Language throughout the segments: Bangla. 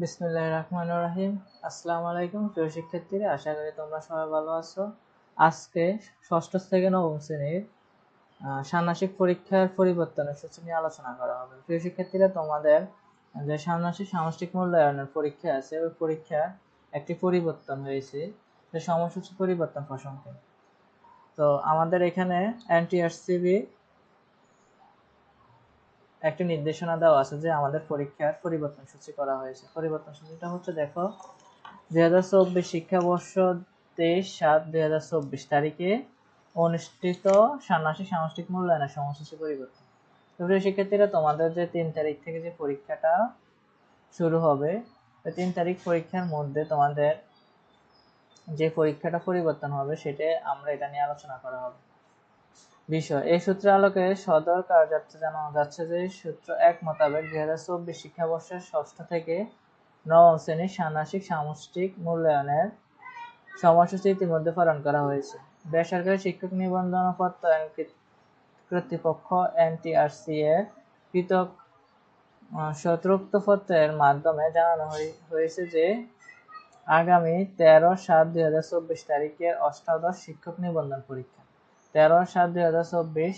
বিসমুল্লাহ রহমান রাহিম। আসসালামু আলাইকুম প্রিয় শিক্ষার্থীরা, আশা করি তোমরা সবাই ভালো আছো। আজকে ষষ্ঠ থেকে নবম শ্রেণির ষান্মাসিক পরীক্ষার পরিবর্তনের সূচি নিয়ে আলোচনা করা হবে। প্রিয় শিক্ষার্থীরা, তোমাদের যে ষান্মাসিক সামষ্টিক মূল্যায়নের পরীক্ষা আছে, ওই পরীক্ষার একটি পরিবর্তন হয়েছে। যে সময়সূচি পরিবর্তন প্রসঙ্গে। তো আমাদের এখানে এনটিআরসিবি একটি নির্দেশনা দেওয়া আছে যে আমাদের পরীক্ষার পরিবর্তন সূচি করা হয়েছে। পরিবর্তন সূচিটা হচ্ছে দেখো, দুই হাজার চব্বিশ শিক্ষাবর্ষ তেইশ সাত দুই হাজার চব্বিশ তারিখে অনুষ্ঠিত ষান্মাসিক সামষ্টিক মূল্যায়নের সময়সূচি পরিবর্তন। প্রিয় শিক্ষার্থীরা, তোমাদের যে তিন তারিখ থেকে যে পরীক্ষাটা শুরু হবে তিন তারিখ পরীক্ষার মধ্যে তোমাদের যে পরীক্ষাটা পরিবর্তন হবে সেটা আমরা এটা নিয়ে আলোচনা করা হবে। বিষয়। এই সূত্র আলোকে সদর কার্যার্থে জানানো যাচ্ছে যে সূত্র এক মোতাবেক দুই হাজার চব্বিশ শিক্ষাবর্ষের ষষ্ঠ থেকে নবম শ্রেণির ষান্মাসিক সামষ্টিক মূল্যায়নের সময়সূচি ইতিমধ্যে পালন করা হয়েছে। বেসরকারি শিক্ষক নিবন্ধন প্রত্যয়ন কর্তৃপক্ষ এনটিআরসি এর পৃথক সতর্ক পত্রের মাধ্যমে জানানো হয়ে- হয়েছে যে আগামী তেরো সাত দুই হাজার চব্বিশ তারিখের অষ্টাদশ শিক্ষক নিবন্ধন পরীক্ষা। তেরো সাত দুই হাজার চব্বিশ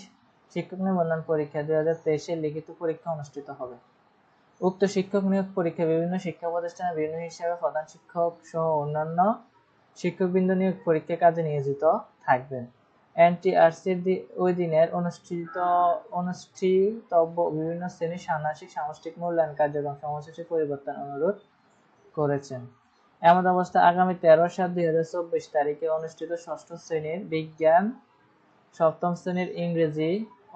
শিক্ষক নিবন্ধন পরীক্ষা দুই হাজার তেইশের লিখিত পরীক্ষা অনুষ্ঠিত হবে। উক্ত শিক্ষক নিয়োগ পরীক্ষা বিভিন্ন শিক্ষা প্রতিষ্ঠানে বিভিন্ন হিসাবে প্রধান শিক্ষক সহ অন্যান্য শিক্ষকবৃন্দ নিয়োগ পরীক্ষা কাজে নিয়োজিত থাকবেন। এনটিআরসির ওই দিনের অনুষ্ঠিত, অনুষ্ঠিতব্য বিভিন্ন শ্রেণির ষান্মাসিক সামষ্টিক মূল্যায়ন কার্যক্রম সময়সূচি পরিবর্তন অনুরোধ করেছেন। এমন অবস্থা আগামী তেরো সাত দুই হাজার চব্বিশ তারিখে অনুষ্ঠিত ষষ্ঠ শ্রেণির বিজ্ঞান সপ্তম শ্রেণির ইংরেজি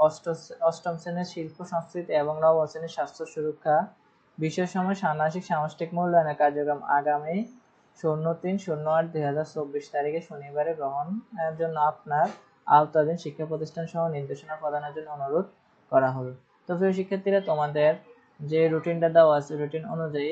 অষ্ট অষ্টম শ্রেণির শিল্প, সংস্কৃতি এবং নবম শ্রেণির স্বাস্থ্য সুরক্ষা। বিষয় সময় ষান্মাসিক সামষ্টিক মূল্যায়নের কার্যক্রম আগামী শূন্য তিন শূন্য আট দুই হাজার চব্বিশ তারিখে শনিবারে গ্রহণের জন্য আপনার আওতাধীন শিক্ষা প্রতিষ্ঠান সহ নির্দেশনা প্রদানের জন্য অনুরোধ করা হবে তো প্রিয় শিক্ষার্থীরা, তোমাদের যে রুটিনটা দেওয়া আছে রুটিন অনুযায়ী